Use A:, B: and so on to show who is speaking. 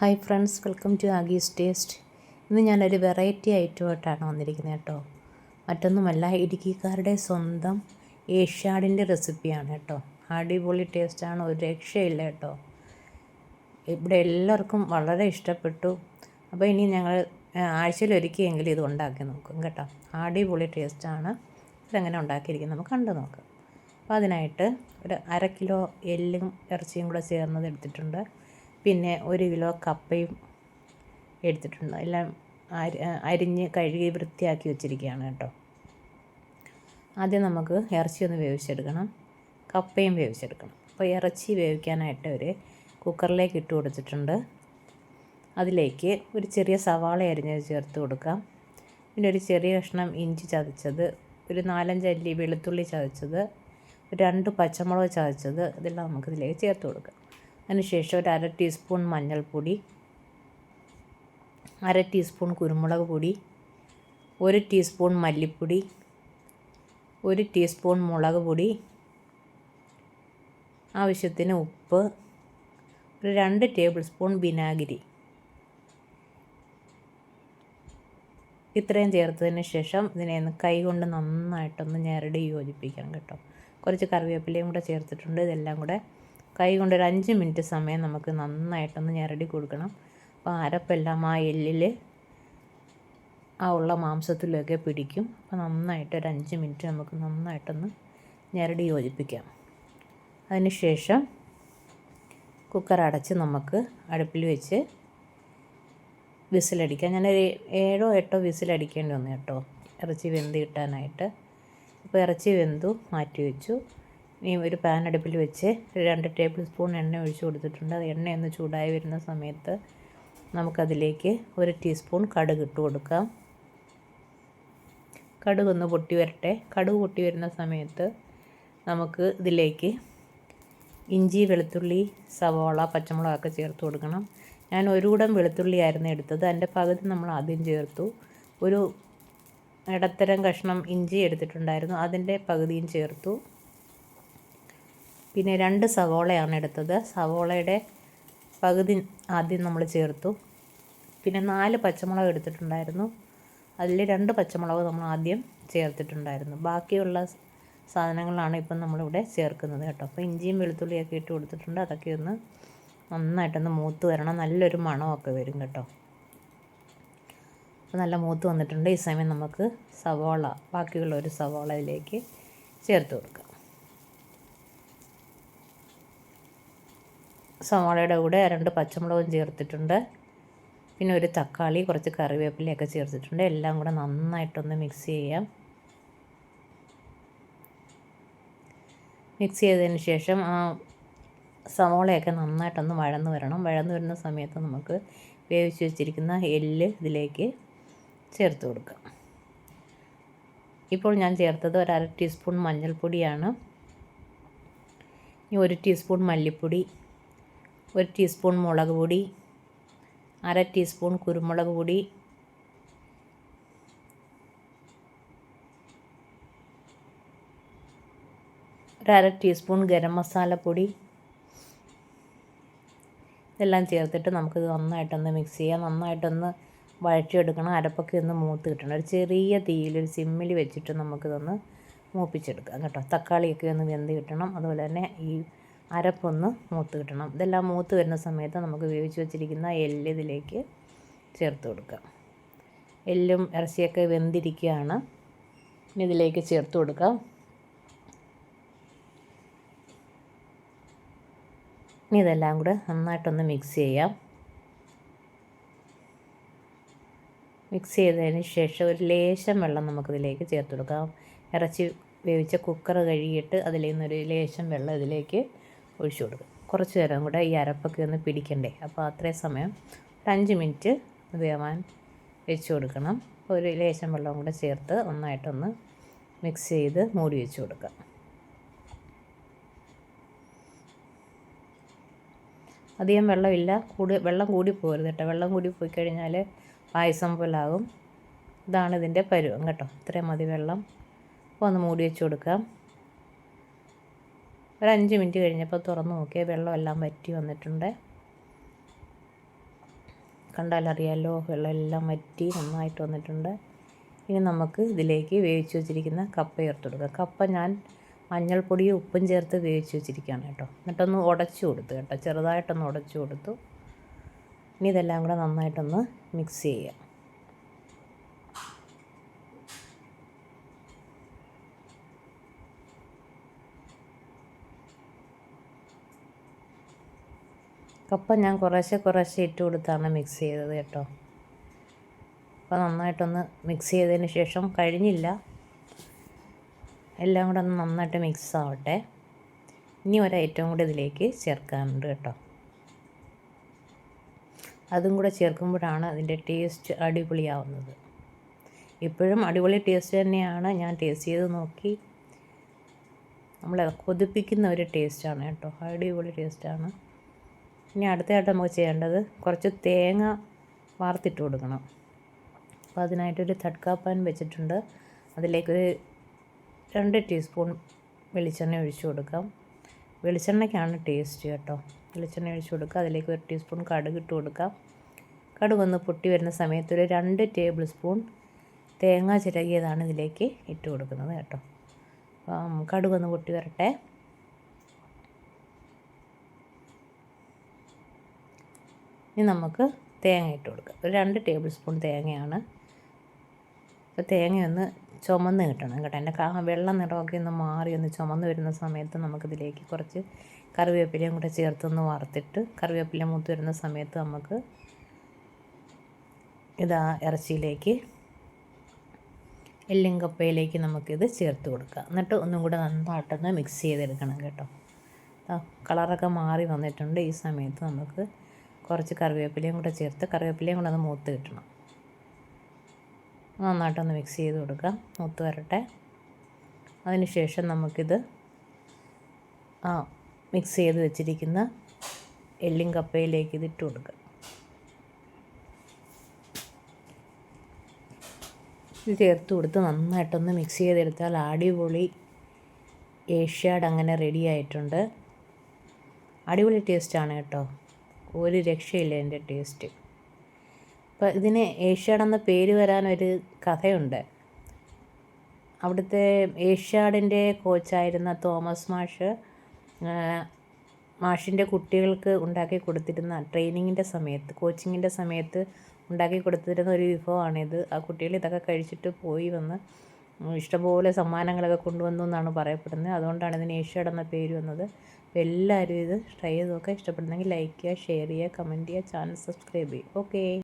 A: Hi friends welcome to ആഗീസ് taste ഇന്ന് ഞാനൊരു വെറൈറ്റി ഐറ്റമായിട്ടാണ് വന്നിരിക്കുന്നത് കേട്ടോ. മറ്റൊന്നുമല്ല ഇടുക്കിക്കാരുടെ സ്വന്തം ഏഷ്യാഡിന്റെ റെസിപ്പിയാണ് കേട്ടോ. അടിപൊളി ടേസ്റ്റാണ് ഒരു രക്ഷയില്ല കേട്ടോ. ഇവിടെ എല്ലാവർക്കും വളരെ ഇഷ്ടപ്പെട്ടു. അപ്പോൾ ഇനി ഞങ്ങൾ ആഴ്ചയിൽ ഇത് ഉണ്ടാക്കി നോക്കും കേട്ടോ. അടിപൊളി ടേസ്റ്റാണ് ഇതെങ്ങനെ ഉണ്ടാക്കിയിരിക്കുന്നത് നമുക്ക് കണ്ടു നോക്കാം. അപ്പോൾ അതിനായിട്ട് ഒരു അര കിലോ എല്ലും ഇറച്ചിയും കൂടെ ചേർന്നത് എടുത്തിട്ടുണ്ട്. പിന്നെ ഒരു കിലോ കപ്പയും എടുത്തിട്ടുണ്ട്. എല്ലാം അരി അരിഞ്ഞ് കഴുകി വൃത്തിയാക്കി വെച്ചിരിക്കുകയാണ് കേട്ടോ. ആദ്യം നമുക്ക് ഇറച്ചി ഒന്ന് വേവിച്ചെടുക്കണം. കപ്പയും വേവിച്ചെടുക്കണം. അപ്പോൾ ഇറച്ചി വേവിക്കാനായിട്ട് ഒരു കുക്കറിലേക്ക് ഇട്ട് കൊടുത്തിട്ടുണ്ട്. അതിലേക്ക് ഒരു ചെറിയ സവാള അരിഞ്ഞത് ചേർത്ത് കൊടുക്കാം. പിന്നെ ഒരു ചെറിയ കഷ്ണം ഇഞ്ചി ചതച്ചത് ഒരു നാലഞ്ച് അല്ലി വെളുത്തുള്ളി ചതച്ചത് രണ്ട് പച്ചമുളക് ചതച്ചത് ഇതെല്ലാം നമുക്കിതിലേക്ക് ചേർത്ത് കൊടുക്കാം. അതിനുശേഷം ഒരു അര ടീസ്പൂൺ മഞ്ഞൾപ്പൊടി അര ടീസ്പൂൺ കുരുമുളക് പൊടി ഒരു ടീസ്പൂൺ മല്ലിപ്പൊടി ഒരു ടീസ്പൂൺ മുളക് പൊടി ആവശ്യത്തിന് ഉപ്പ് ഒരു രണ്ട് ടേബിൾ സ്പൂൺ വിനാഗിരി. ഇത്രയും ചേർത്തതിന് ശേഷം ഇതിനെ ഒന്ന് കൈ കൊണ്ട് നന്നായിട്ടൊന്ന് ഞെരടി യോജിപ്പിക്കണം കേട്ടോ. കുറച്ച് കറിവേപ്പിലയും കൂടെ ചേർത്തിട്ടുണ്ട് ഇതെല്ലാം കൂടെ കൈ ഒരു അഞ്ച് മിനിറ്റ് സമയം നമുക്ക് നന്നായിട്ടൊന്ന് ഞെരടി കൊടുക്കണം. അപ്പോൾ അരപ്പെല്ലാം ആ എല്ലിൽ ആ ഉള്ള മാംസത്തിലൊക്കെ പിടിക്കും. അപ്പോൾ നന്നായിട്ട് ഒരു അഞ്ച് മിനിറ്റ് നമുക്ക് നന്നായിട്ടൊന്ന് ഞെരടി യോജിപ്പിക്കാം. അതിനുശേഷം കുക്കർ അടച്ച് നമുക്ക് അടുപ്പിൽ വെച്ച് വിസിലടിക്കാം. ഞാനൊരു ഏഴോ എട്ടോ വിസിലടിക്കേണ്ടി വന്നു കേട്ടോ. ഇറച്ചി വെന്ത് കിട്ടാനായിട്ട്. അപ്പോൾ ഇറച്ചി വെന്തു മാറ്റി വെച്ചു. ഇനി ഒരു പാൻ അടുപ്പിൽ വെച്ച് രണ്ട് ടേബിൾ സ്പൂൺ എണ്ണ ഒഴിച്ചു കൊടുത്തിട്ടുണ്ട്. അത് എണ്ണയൊന്ന് ചൂടായി വരുന്ന സമയത്ത് നമുക്കതിലേക്ക് ഒരു ടീസ്പൂൺ കടുക് ഇട്ട് കൊടുക്കാം. കടുക് ഒന്ന് പൊട്ടി വരട്ടെ. കടുക് പൊട്ടി വരുന്ന സമയത്ത് നമുക്ക് ഇതിലേക്ക് ഇഞ്ചി വെളുത്തുള്ളി സവോള പച്ചമുളകൊക്കെ ചേർത്ത് കൊടുക്കണം. ഞാൻ ഒരു കൂടം വെളുത്തുള്ളി ആയിരുന്നു എടുത്തത്. അതിന്റെ പകുതി നമ്മൾ ആദ്യം ചേർത്തു. ഒരു ഇടത്തരം കഷ്ണം ഇഞ്ചി എടുത്തിട്ടുണ്ടായിരുന്നു. അതിന്റെ പകുതിയും ചേർത്തു. പിന്നെ രണ്ട് സവോളയാണ് എടുത്തത്. സവോളയുടെ പകുതി ആദ്യം നമ്മൾ ചേർത്തു. പിന്നെ നാല് പച്ചമുളക് എടുത്തിട്ടുണ്ടായിരുന്നു. അതിൽ രണ്ട് പച്ചമുളക് നമ്മൾ ആദ്യം ചേർത്തിട്ടുണ്ടായിരുന്നു. ബാക്കിയുള്ള സാധനങ്ങളാണ് ഇപ്പം നമ്മളിവിടെ ചേർക്കുന്നത് കേട്ടോ. അപ്പോൾ ഇഞ്ചിയും വെളുത്തുള്ളിയൊക്കെ ഇട്ട് കൊടുത്തിട്ടുണ്ട്. അതൊക്കെ ഒന്ന് നന്നായിട്ടൊന്ന് മൂത്ത് വരണം. നല്ലൊരു മണമൊക്കെ വരും കേട്ടോ. അപ്പോൾ നല്ല മൂത്ത് വന്നിട്ടുണ്ട്. ഈ സമയം നമുക്ക് സവോള ബാക്കിയുള്ള ഒരു സവോളയിലേക്ക് ചേർത്ത് കൊടുക്കാം. സവോളയുടെ കൂടെ രണ്ട് പച്ചമുളകും ചേർത്തിട്ടുണ്ട്. പിന്നെ ഒരു തക്കാളി കുറച്ച് കറിവേപ്പിലയൊക്കെ ചേർത്തിട്ടുണ്ട്. എല്ലാം കൂടെ നന്നായിട്ടൊന്ന് മിക്സ് ചെയ്യാം. മിക്സ് ചെയ്തതിന് ശേഷം ആ സവോളയൊക്കെ നന്നായിട്ടൊന്ന് വഴന്ന് വരണം. വഴന്ന് വരുന്ന സമയത്ത് നമുക്ക് വേവിച്ച് വെച്ചിരിക്കുന്ന എല്ല് ഇതിലേക്ക് ചേർത്ത് കൊടുക്കാം. ഇപ്പോൾ ഞാൻ ചേർത്തത് ഒരു അര ടീസ്പൂൺ മഞ്ഞൾപ്പൊടിയാണ്. ഒരു ടീസ്പൂൺ മല്ലിപ്പൊടി ഒരു ടീസ്പൂൺ മുളക് പൊടി അര ടീസ്പൂൺ കുരുമുളക് പൊടി ഒരു അര ടീസ്പൂൺ ഗരം മസാലപ്പൊടി ഇതെല്ലാം ചേർത്തിട്ട് നമുക്കിത് നന്നായിട്ടൊന്ന് മിക്സ് ചെയ്യാം. നന്നായിട്ടൊന്ന് വഴറ്റിയെടുക്കണം. അരപ്പൊക്കെ ഒന്ന് മൂത്ത് കിട്ടണം. ഒരു ചെറിയ തീയിൽ ഒരു സിമ്മിൽ വെച്ചിട്ട് നമുക്കിതൊന്ന് മൂപ്പിച്ചെടുക്കാം കേട്ടോ. തക്കാളിയൊക്കെ ഒന്ന് വെന്ത് കിട്ടണം. അതുപോലെ തന്നെ ഈ അരപ്പൊന്ന് മൂത്ത് കിട്ടണം. ഇതെല്ലാം മൂത്ത് വരുന്ന സമയത്ത് നമുക്ക് വേവിച്ച് വെച്ചിരിക്കുന്ന എല്ല് ഇതിലേക്ക് ചേർത്ത് കൊടുക്കാം. എല്ലും ഇറച്ചിയൊക്കെ വെന്തിരിക്കുകയാണ്. ഇതിലേക്ക് ചേർത്ത് കൊടുക്കാം. ഇനി ഇതെല്ലാം കൂടെ നന്നായിട്ടൊന്ന് മിക്സ് ചെയ്യാം. മിക്സ് ചെയ്തതിന് ശേഷം ഒരു ലേശം വെള്ളം നമുക്കിതിലേക്ക് ചേർത്ത് കൊടുക്കാം. ഇറച്ചി വേവിച്ച കുക്കർ കഴുകിയിട്ട് അതിൽ നിന്നൊരു ലേശം വെള്ളം ഇതിലേക്ക് ഒഴിച്ചു കൊടുക്കും. കുറച്ച് നേരം കൂടെ ഈ അരപ്പൊക്കെ ഒന്ന് പിടിക്കണ്ടേ? അപ്പോൾ അത്രയും സമയം ഒരു അഞ്ച് മിനിറ്റ് വേവാൻ വെച്ച് കൊടുക്കണം. ഒരു ലേശം വെള്ളം കൂടെ ചേർത്ത് ഒന്നായിട്ടൊന്ന് മിക്സ് ചെയ്ത് മൂടി വെച്ച് കൊടുക്കുക അധികം വെള്ളമില്ല. കൂടി വെള്ളം കൂടി പോകരുത് കേട്ടോ. വെള്ളം കൂടി പോയി കഴിഞ്ഞാൽ പായസം പോലെ ആകും ഇതാണ് ഇതിന്റെ പരുവം കേട്ടോ. ഇത്രയും മതി വെള്ളം. അപ്പോൾ ഒന്ന് മൂടി വെച്ച് കൊടുക്കാം. ഒരു അഞ്ച് മിനിറ്റ് കഴിഞ്ഞപ്പോൾ തുറന്ന് നോക്കിയാൽ വെള്ളമെല്ലാം വറ്റി വന്നിട്ടുണ്ട്. കണ്ടാലറിയാലോ വെള്ളമെല്ലാം വറ്റി നന്നായിട്ട് വന്നിട്ടുണ്ട്. ഇനി നമുക്ക് ഇതിലേക്ക് വേവിച്ച് വെച്ചിരിക്കുന്ന കപ്പ ചേർത്ത് കൊടുക്കാം. കപ്പ ഞാൻ മഞ്ഞൾപ്പൊടിയും ഉപ്പും ചേർത്ത് വേവിച്ച് വെച്ചിരിക്കുകയാണ് കേട്ടോ. എന്നിട്ടൊന്ന് ഉടച്ചു കൊടുത്തു കേട്ടോ. ചെറുതായിട്ടൊന്ന് ഉടച്ചു കൊടുത്തു. ഇനി ഇതെല്ലാം കൂടെ നന്നായിട്ടൊന്ന് മിക്സ് ചെയ്യാം. കപ്പ ഞാൻ കുറേശ്ശെ കുറേശ്ശെ ഇട്ട് കൊടുത്താണ് മിക്സ് ചെയ്തത് കേട്ടോ. അപ്പോൾ നന്നായിട്ടൊന്ന് മിക്സ് ചെയ്തതിന് ശേഷം കഴിഞ്ഞില്ല. എല്ലാം കൂടെ ഒന്ന് നന്നായിട്ട് മിക്സ് ആവട്ടെ. ഇനി ഒരു ഐറ്റം കൂടി ഇതിലേക്ക് ചേർക്കാനുണ്ട് കേട്ടോ. അതും കൂടെ ചേർക്കുമ്പോഴാണ് അതിന്റെ ടേസ്റ്റ് അടിപൊളിയാവുന്നത്. ഇപ്പോഴും അടിപൊളി ടേസ്റ്റ് തന്നെയാണ്. ഞാൻ ടേസ്റ്റ് ചെയ്ത് നോക്കി. നമ്മളെ കൊതിപ്പിക്കുന്ന ഒരു ടേസ്റ്റാണ് കേട്ടോ. അടിപൊളി ടേസ്റ്റാണ് ഇനി അടുത്തതായിട്ട് നമുക്ക് ചെയ്യേണ്ടത് കുറച്ച് തേങ്ങ വാർത്തിട്ട് കൊടുക്കണം. അപ്പോൾ അതിനായിട്ടൊരു തട്കാ പാൻ വെച്ചിട്ടുണ്ട്. അതിലേക്കൊരു രണ്ട് ടീസ്പൂൺ വെളിച്ചെണ്ണ ഒഴിച്ചു കൊടുക്കാം. വെളിച്ചെണ്ണയ്ക്കാണ് ടേസ്റ്റ് കേട്ടോ. വെളിച്ചെണ്ണ ഒഴിച്ചു കൊടുക്കുക. അതിലേക്ക് ഒരു ടീസ്പൂൺ കടുക് ഇട്ട് കൊടുക്കാം. കടുക് ഒന്ന് പൊട്ടി വരുന്ന സമയത്ത് ഒരു രണ്ട് ടേബിൾ സ്പൂൺ തേങ്ങ ചിരകിയതാണ് ഇതിലേക്ക് ഇട്ട് കൊടുക്കുന്നത് കേട്ടോ. അപ്പം കടുക് ഒന്ന് പൊട്ടി വരട്ടെ. ഇനി നമുക്ക് തേങ്ങ ഇട്ട് കൊടുക്കാം. ഒരു രണ്ട് ടേബിൾ സ്പൂൺ തേങ്ങയാണ്. അപ്പോൾ തേങ്ങയൊന്ന് ചുമന്ന് കിട്ടണം കേട്ടോ. എന്റെ വെള്ള നിറമൊക്കെ ഒന്ന് മാറി ഒന്ന് ചുമന്ന് വരുന്ന സമയത്ത് നമുക്കിതിലേക്ക് കുറച്ച് കറിവേപ്പിലയും കൂടെ ചേർത്തൊന്ന് വറുത്തിട്ട് കറിവേപ്പില മൂത്ത് വരുന്ന സമയത്ത് നമുക്ക് ഇതാ ഇറച്ചിയിലേക്ക് എല്ലും കപ്പയിലേക്ക് നമുക്കിത് ചേർത്ത് കൊടുക്കുക എന്നിട്ട് ഒന്നും കൂടെ നന്നായിട്ടൊന്ന് മിക്സ് ചെയ്തെടുക്കണം കേട്ടോ. കളറൊക്കെ മാറി വന്നിട്ടുണ്ട്. ഈ സമയത്ത് നമുക്ക് കുറച്ച് കറിവേപ്പിലയും കൂടെ ചേർത്ത് കറിവേപ്പിലയും കൂടെ ഒന്ന് മൂത്ത് കിട്ടണം. നന്നായിട്ടൊന്ന് മിക്സ് ചെയ്ത് കൊടുക്കാം. മൂത്ത് വരട്ടെ. അതിനുശേഷം നമുക്കിത് ആ മിക്സ് ചെയ്ത് വെച്ചിരിക്കുന്ന എല്ലും കപ്പയിലേക്ക് ഇത് ഇട്ട് കൊടുക്കാം. ഇത് ചേർത്ത് കൊടുത്ത് നന്നായിട്ടൊന്ന് മിക്സ് ചെയ്തെടുത്താൽ അടിപൊളി ഏഷ്യാഡ് അങ്ങനെ റെഡി ആയിട്ടുണ്ട്. അടിപൊളി ടേസ്റ്റാണ് കേട്ടോ. ഒരു രക്ഷയില്ല എന്റെ ടേസ്റ്റ്. അപ്പോൾ ഇതിന് ഏഷ്യാഡ് എന്ന പേര് വരാനൊരു കഥയുണ്ട്. അവിടുത്തെ ഏഷ്യാഡിന്റെ കോച്ചായിരുന്ന തോമസ് മാഷ് മാഷിന്റെ കുട്ടികൾക്ക് ഉണ്ടാക്കി കൊടുത്തിരുന്ന ട്രെയിനിങ്ങിന്റെ സമയത്ത് കോച്ചിങ്ങിന്റെ സമയത്ത് ഉണ്ടാക്കി കൊടുത്തിരുന്ന ഒരു വിഭവമാണിത്. ആ കുട്ടികൾ ഇതൊക്കെ കഴിച്ചിട്ട് പോയി വന്ന് ഇഷ്ടംപോലെ സമ്മാനങ്ങളൊക്കെ കൊണ്ടുവന്നു എന്നാണ് പറയപ്പെടുന്നത്. അതുകൊണ്ടാണ് ഇതിന് ഏഷ്യാഡ് എന്ന പേര് വന്നത്. അപ്പോൾ എല്ലാവരും ഇത് ട്രൈ ചെയ്ത് നോക്കുക. ഇഷ്ടപ്പെടുന്നെങ്കിൽ ലൈക്ക് ചെയ്യുക ഷെയർ ചെയ്യുക കമന്റ് ചെയ്യുക ചാനൽ സബ്സ്ക്രൈബ് ചെയ്യുക. ഓക്കേ